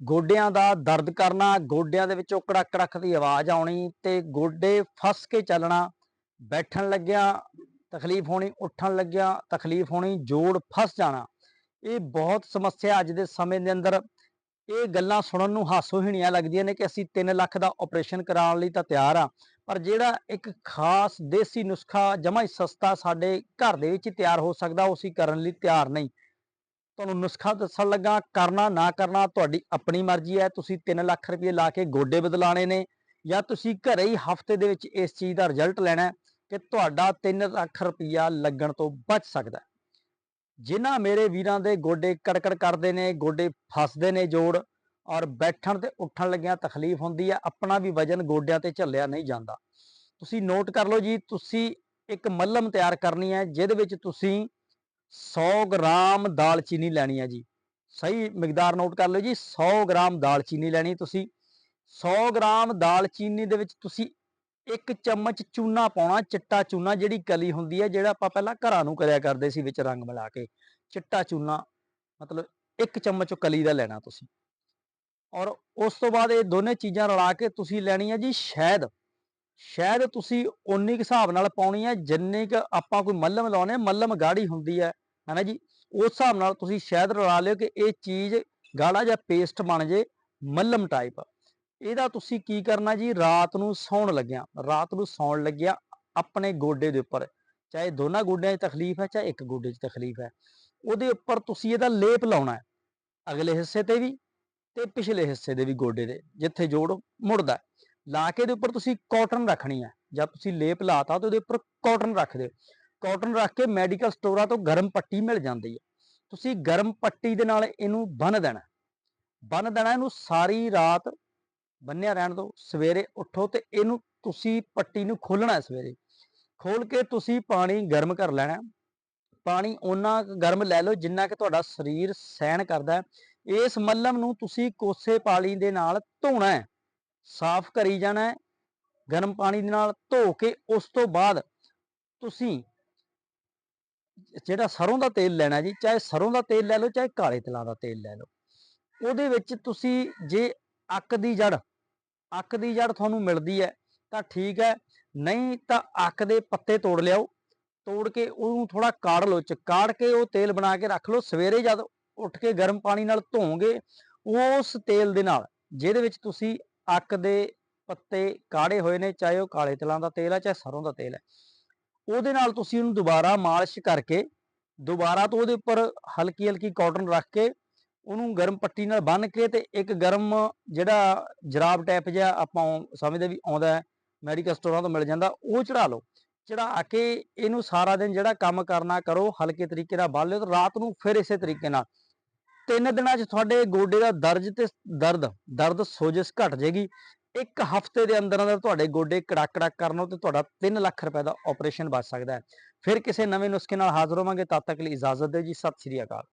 ਗੋਡਿਆਂ ਦਾ ਦਰਦ ਕਰਨਾ, ਗੋਡਿਆਂ ਦੇ ਵਿੱਚੋਂ ਕੜਕ ਕੜਕ ਦੀ ਆਵਾਜ਼ ਆਉਣੀ ਤੇ ਗੋਡੇ ਫਸ ਕੇ ਚੱਲਣਾ। ਬੈਠਣ ਲੱਗਿਆ ਤਕਲੀਫ ਹੋਣੀ, ਉੱਠਣ ਲੱਗਿਆ ਤਕਲੀਫ ਹੋਣੀ, ਜੋੜ ਫਸ ਜਾਣਾ। ਇਹ ਬਹੁਤ ਸਮੱਸਿਆ ਅੱਜ ਦੇ ਸਮੇਂ ਦੇ ਅੰਦਰ। ਇਹ ਗੱਲਾਂ ਸੁਣਨ ਨੂੰ ਹਾਸੋਹੀਣੀਆਂ ਲੱਗਦੀਆਂ ਨੇ ਕਿ ਅਸੀਂ 3 ਲੱਖ ਦਾ ਆਪਰੇਸ਼ਨ ਕਰਾਉਣ ਲਈ ਤਾਂ ਤਿਆਰ ਆ ਪਰ ਜਿਹੜਾ ਇੱਕ ਖਾਸ ਦੇਸੀ ਨੁਸਖਾ ਜਮਾ ਸਸਤਾ ਸਾਡੇ ਘਰ ਦੇ ਵਿੱਚ ਤਿਆਰ ਹੋ ਸਕਦਾ, ਉਹ ਅਸੀਂ ਕਰਨ ਲਈ ਤਿਆਰ ਨਹੀਂ। ਤੁਹਾਨੂੰ ਨੁਸਖਾ ਦੱਸਣ ਲੱਗਾ, ਕਰਨਾ ਨਾ ਕਰਨਾ ਤੁਹਾਡੀ ਆਪਣੀ ਮਰਜ਼ੀ ਹੈ ਤੁਸੀਂ 3 ਲੱਖ ਰੁਪਏ ਲਾ ਕੇ ਗੋਡੇ ਬਦਲਾਣੇ ਨੇ ਜਾਂ ਤੁਸੀਂ ਘਰੇ ਹੀ ਹਫ਼ਤੇ ਦੇ ਵਿੱਚ ਇਸ ਚੀਜ਼ ਦਾ ਰਿਜ਼ਲਟ ਲੈਣਾ ਕਿ ਤੁਹਾਡਾ 3 ਲੱਖ ਰੁਪਇਆ ਲੱਗਣ ਤੋਂ ਬਚ ਸਕਦਾ ਹੈ। ਜਿਨ੍ਹਾਂ ਮੇਰੇ ਵੀਰਾਂ ਦੇ ਗੋਡੇ ਕੜਕੜ ਕਰਦੇ ਨੇ, ਗੋਡੇ ਫਸਦੇ ਨੇ ਜੋੜ ਔਰ ਬੈਠਣ ਤੇ ਉੱਠਣ ਲੱਗਿਆਂ ਤਕਲੀਫ ਹੁੰਦੀ ਹੈ, ਆਪਣਾ ਵੀ ਵਜਨ ਗੋਡਿਆਂ ਤੇ ਝੱਲਿਆ ਨਹੀਂ ਜਾਂਦਾ ਤੁਸੀਂ ਨੋਟ ਕਰ ਲਓ ਜੀ, ਤੁਸੀਂ ਇੱਕ ਮੱਲਮ ਤਿਆਰ ਕਰਨੀ ਹੈ, ਜਿਹਦੇ ਵਿੱਚ ਤੁਸੀਂ 100 ਗ੍ਰਾਮ ਦਾਲਚੀਨੀ ਲੈਣੀ ਹੈ ਜੀ। ਸਹੀ ਮਿਕਦਾਰ ਨੋਟ ਕਰ ਲਓ ਜੀ 100 ਗ੍ਰਾਮ ਦਾਲਚੀਨੀ ਲੈਣੀ ਤੁਸੀਂ। 100 ਗ੍ਰਾਮ ਦਾਲਚੀਨੀ ਦੇ ਵਿੱਚ ਤੁਸੀਂ ਇੱਕ ਚਮਚ ਚੂਨਾ ਪਾਉਣਾ, ਚਿੱਟਾ ਚੂਨਾ ਜਿਹੜੀ ਕਲੀ ਹੁੰਦੀ ਹੈ ਜਿਹੜਾ ਆਪਾਂ ਪਹਿਲਾਂ ਘਰਾਂ ਨੂੰ ਕਰਿਆ ਕਰਦੇ ਸੀ ਵਿੱਚ ਰੰਗ ਮਿਲਾ ਕੇ। ਚਿੱਟਾ ਚੂਨਾ, ਮਤਲਬ ਇੱਕ ਚਮਚ ਕਲੀ ਦਾ ਲੈਣਾ ਤੁਸੀਂ। ਔਰ ਉਸ ਤੋਂ ਬਾਅਦ ਇਹ ਦੋਨੇ ਚੀਜ਼ਾਂ ਰਲਾ ਕੇ ਤੁਸੀਂ ਲੈਣੀ ਹੈ ਜੀ ਸ਼ਹਿਦ। ਸ਼ਾਇਦ ਤੁਸੀਂ ਉਨੀ ਕੁ ਹਿਸਾਬ ਨਾਲ ਪਾਉਣੀ ਹੈ ਜਿੰਨੀ ਕੁ ਆਪਾਂ ਕੋਈ ਮੱਲਮ ਲਾਉਨੇ ਮੱਲਮ ਗਾੜੀ ਹੁੰਦੀ ਹੈ, ਹਨਾ ਜੀ? ਉਸ ਹਿਸਾਬ ਨਾਲ ਤੁਸੀਂ ਸ਼ਾਇਦ ਰਲਾ ਲਿਓ ਕਿ ਇਹ ਚੀਜ਼ ਗਾੜਾ ਜਾਂ ਪੇਸਟ ਬਣ ਜੇ ਮੱਲਮ ਟਾਈਪ ਇਹਦਾ ਤੁਸੀਂ ਕੀ ਕਰਨਾ ਜੀ? ਰਾਤ ਨੂੰ ਸੌਣ ਲੱਗਿਆ, ਰਾਤ ਨੂੰ ਸੌਣ ਲੱਗਿਆ ਆਪਣੇ ਗੋਡੇ ਦੇ ਉੱਪਰ, ਚਾਹੇ ਦੋਨਾਂ ਗੋਡਿਆਂ 'ਚ ਤਕਲੀਫ ਹੈ, ਚਾਹੇ ਇੱਕ ਗੋਡੇ 'ਚ ਤਕਲੀਫ ਹੈ, ਉਹਦੇ ਉੱਪਰ ਤੁਸੀਂ ਇਹਦਾ ਲੇਪ ਲਾਉਣਾ ਹੈ, ਅਗਲੇ ਹਿੱਸੇ ਤੇ ਵੀ ਤੇ ਪਿਛਲੇ ਹਿੱਸੇ ਦੇ ਵੀ ਗੋਡੇ ਦੇ, ਜਿੱਥੇ ਜੋੜ ਮੁੜਦਾ ਲਾ ਕੇ ਦੇ ਉੱਪਰ ਤੁਸੀਂ ਕਾਟਨ ਰੱਖਣੀ ਹੈ। ਜਦ ਤੁਸੀਂ ਲੇਪ ਲਾਤਾ ਤਾਂ ਉਹਦੇ ਉੱਪਰ ਕਾਟਨ ਰੱਖ ਦਿਓ। ਕਾਟਨ ਰੱਖ ਕੇ ਮੈਡੀਕਲ ਸਟੋਰਾਂ ਤੋਂ ਗਰਮ ਪੱਟੀ ਮਿਲ ਜਾਂਦੀ ਹੈ। ਤੁਸੀਂ ਗਰਮ ਪੱਟੀ ਦੇ ਨਾਲ ਇਹਨੂੰ ਬੰਨ ਦੇਣਾ ਬੰਨ ਦੇਣਾ ਇਹਨੂੰ ਸਾਰੀ ਰਾਤ ਬੰਨਿਆ ਰਹਿਣ ਦਿਓ। ਸਵੇਰੇ ਉੱਠੋ ਤੇ ਇਹਨੂੰ ਤੁਸੀਂ ਪੱਟੀ ਨੂੰ ਖੋਲਣਾ ਸਵੇਰੇ। ਖੋਲ ਕੇ ਤੁਸੀਂ ਪਾਣੀ ਗਰਮ ਕਰ ਲੈਣਾ ਪਾਣੀ ਓਨਾ ਗਰਮ ਲੈ ਲਓ ਜਿੰਨਾ ਕਿ ਤੁਹਾਡਾ ਸਰੀਰ ਸਹਿਣ ਕਰਦਾ ਇਸ ਮੱਲਮ ਨੂੰ ਤੁਸੀਂ ਕੋਸੇ ਪਾਣੀ ਦੇ ਨਾਲ ਧੋਣਾ ਹੈ। ਸਾਫ਼ ਕਰੀ ਜਾਣਾ ਹੈ, ਗਰਮ ਪਾਣੀ ਦੇ ਨਾਲ ਧੋ ਕੇ ਉਸ ਤੋਂ ਬਾਅਦ ਤੁਸੀਂ ਜਿਹੜਾ ਸਰੋਂ ਦਾ ਤੇਲ ਲੈਣਾ ਜੀ, ਚਾਹੇ ਸਰੋਂ ਦਾ ਤੇਲ ਲੈ ਲਓ, ਚਾਹੇ ਕਾਲੇ ਤਿਲਾਂ ਦਾ ਤੇਲ ਲੈ ਲਓ, ਉਹਦੇ ਵਿੱਚ ਤੁਸੀਂ ਜੇ ਅੱਕ ਦੀ ਜੜ, ਅੱਕ ਦੀ ਜੜ ਤੁਹਾਨੂੰ ਮਿਲਦੀ ਹੈ, ਤਾਂ ਠੀਕ ਹੈ, ਨਹੀਂ ਤਾਂ ਅੱਕ ਦੇ ਪੱਤੇ ਤੋੜ ਲਿਆਓ, ਤੋੜ ਕੇ ਉਹਨੂੰ ਥੋੜਾ ਕਾੜ ਲਓ, ਚ ਕਾੜ ਕੇ ਉਹ ਤੇਲ ਬਣਾ ਕੇ ਰੱਖ ਲਓ, ਸਵੇਰੇ ਜਦ ਉੱਠ ਕੇ ਗਰਮ ਪਾਣੀ ਨਾਲ ਧੋਓਗੇ ਉਸ ਤੇਲ ਦੇ ਨਾਲ, ਜਿਹਦੇ ਵਿੱਚ ਤੁਸੀਂ ਅੱਕ ਦੇ ਪੱਤੇ ਕਾੜੇ ਹੋਏ ਨੇ, ਚਾਹੇ ਉਹ ਕਾਲੇ ਤਿਲਾਂ ਦਾ ਤੇਲ ਹੈ ਚਾਹੇ ਸਰੋਂ ਦਾ ਤੇਲ ਹੈ ਉਹਦੇ ਨਾਲ ਤੁਸੀਂ ਉਹਨੂੰ ਦੁਬਾਰਾ ਮਾਲਿਸ਼ ਕਰਕੇ, ਦੁਬਾਰਾ ਤੋਂ ਉਹਦੇ ਉੱਪਰ ਹਲਕੀ ਹਲਕੀ ਕਾਟਨ ਰੱਖ ਕੇ, ਉਹਨੂੰ ਗਰਮ ਪੱਟੀ ਨਾਲ ਬੰਨ ਕੇ ਤੇ ਇੱਕ ਗਰਮ ਜਿਹੜਾ ਜਰਾਬ ਟਾਈਪ ਜਿਹਾ ਆਪਾਂ ਸਮਝਦੇ ਵੀ ਆਉਂਦਾ ਹੈ ਮੈਡੀਕਲ ਸਟੋਰਾਂ ਤੋਂ ਮਿਲ ਜਾਂਦਾ, ਉਹ ਚੜਾ ਲਓ। ਚੜਾ ਕੇ ਇਹਨੂੰ ਸਾਰਾ ਦਿਨ ਜਿਹੜਾ ਕੰਮ ਕਰਨਾ ਕਰੋ, ਹਲਕੇ ਤਰੀਕੇ ਨਾਲ ਬੰਨ ਲਿਓ ਤੇ ਰਾਤ ਨੂੰ ਫਿਰ ਇਸੇ ਤਰੀਕੇ ਨਾਲ ਤਿੰਨ ਦਿਨਾਂ 'ਚ ਤੁਹਾਡੇ ਗੋਡੇ ਦਾ ਦਰਜ ਤੇ ਦਰਦ ਦਰਦ ਸੋਜਸ ਘਟ ਜਾਏਗੀ। ਇੱਕ ਹਫ਼ਤੇ ਦੇ ਅੰਦਰ ਅੰਦਰ ਤੁਹਾਡੇ ਗੋਡੇ ਕੜਾਕ ਕੜਾਕ ਕਰਨੋਂ ਤੇ ਤੁਹਾਡਾ 3 ਲੱਖ ਰੁਪਏ ਦਾ ਆਪਰੇਸ਼ਨ ਬਚ ਸਕਦਾ ਹੈ। ਫਿਰ ਕਿਸੇ ਨਵੇਂ ਨੁਸਖੇ ਨਾਲ ਹਾਜ਼ਰ ਹੋਵਾਂਗੇ, ਤਦ ਤੱਕ ਲਈ ਇਜਾਜ਼ਤ ਦਿਓ ਜੀ। ਸਤਿ ਸ਼੍ਰੀ ਅਕਾਲ।